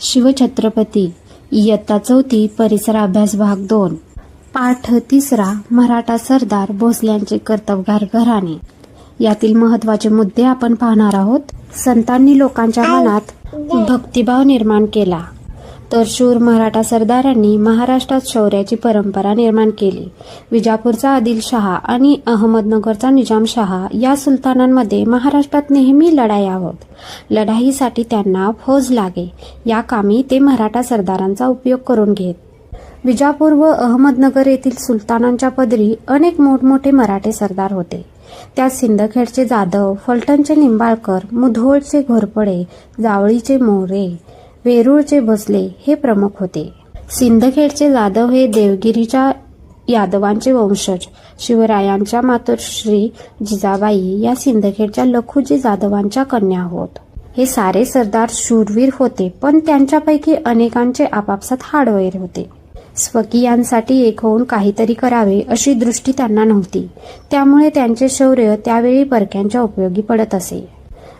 शिवछत्रपती इयत्ता चौथी परिसर अभ्यास भाग दोन. पाठ तिसरा मराठा सरदार भोसल्यांचे कर्तबगार घराणे. यातील महत्त्वाचे मुद्दे आपण पाहणार आहोत. संतांनी लोकांच्या मनात भक्तिभाव निर्माण केला. तर शूर मराठा सरदारांनी महाराष्ट्रात शौर्याची परंपरा निर्माण केली. विजापूरचा आदिलशहा आणि अहमदनगरचा निजामशहा या सुलतानांमध्ये महाराष्ट्रात नेहमी लढाया होत लढाईसाठी त्यांना फौज लागे. या कामी ते मराठा सरदारांचा उपयोग करून घेत. विजापूर व अहमदनगर येथील सुलतानांच्या पदरी अनेक मोठमोठे मराठे सरदार होते. त्यात सिंदखेडचे जाधव फलटणचे निंबाळकर मुधोळचे घोरपडे जावळीचे मोरे वेरूळचे भोसले हे प्रमुख होते. सिंदखेडचे जाधव हे देवगिरीच्या यादवांचे वंशज. शिवरायांच्या मातोश्री जिजाबाई या सिंदखेडच्या लखुजी जाधवांच्या कन्या होत. हे सारे सरदार शूरवीर होते पण त्यांच्यापैकी अनेकांचे आपापसात हाडवैर होते. स्वकीयांसाठी एक होऊन काहीतरी करावे अशी दृष्टी त्यांना नव्हती. त्यामुळे त्यांचे शौर्य त्यावेळी परक्यांच्या उपयोगी पडत असे.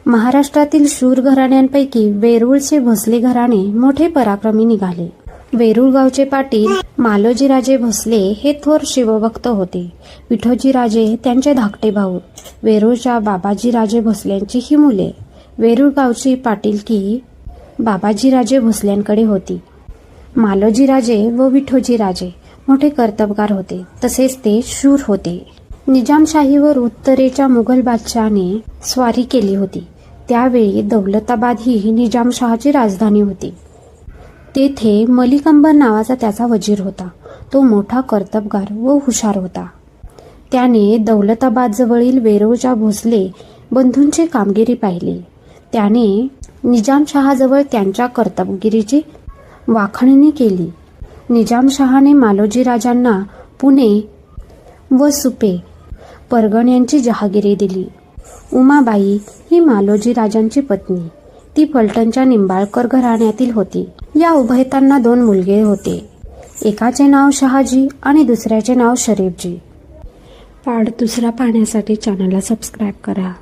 महाराष्ट्रातील शूर घराण्यांपैकी वेरूळचे भोसले घराणे मोठे पराक्रमी निघाले. वेरूळ गावचे पाटील मालोजीराजे भोसले हे थोर शिवभक्त होते. विठोजीराजे त्यांचे धाकटे भाऊ. वेरूळच्या बाबाजीराजे भोसल्यांची ही मुले. वेरूळ गावची पाटीलकी बाबाजीराजे भोसल्यांकडे होती. मालोजीराजे व विठोजीराजे मोठे कर्तबगार होते. तसेच ते शूर होते. निजामशाहीवर उत्तरेच्या मुघल बादशहाने स्वारी केली होती. त्यावेळी दौलताबाद ही निजामशहाची राजधानी होती. तेथे मलिकंबर नावाचा त्याचा वजीर होता. तो मोठा कर्तबगार व हुशार होता. त्याने दौलताबादजवळील वेरोजा वेरूळच्या भोसले बंधूंची कामगिरी पाहिली. त्याने निजामशहाजवळ त्यांच्या कर्तबगिरीची वाखणणी केली. निजामशहाने मालोजी राजांना पुणे व सुपे परगण्यांची जहागिरी दिली. उमाबाई ही मालोजी राजांची पत्नी. ती फलटणच्या निंबाळकर घराण्यातील होती. या उभयतांना दोन मुलगे होते. एकाचे नाव शहाजी आणि दुसऱ्याचे नाव शरीफजी. पाड दुसरा पाहण्यासाठी चॅनलला सबस्क्राईब करा.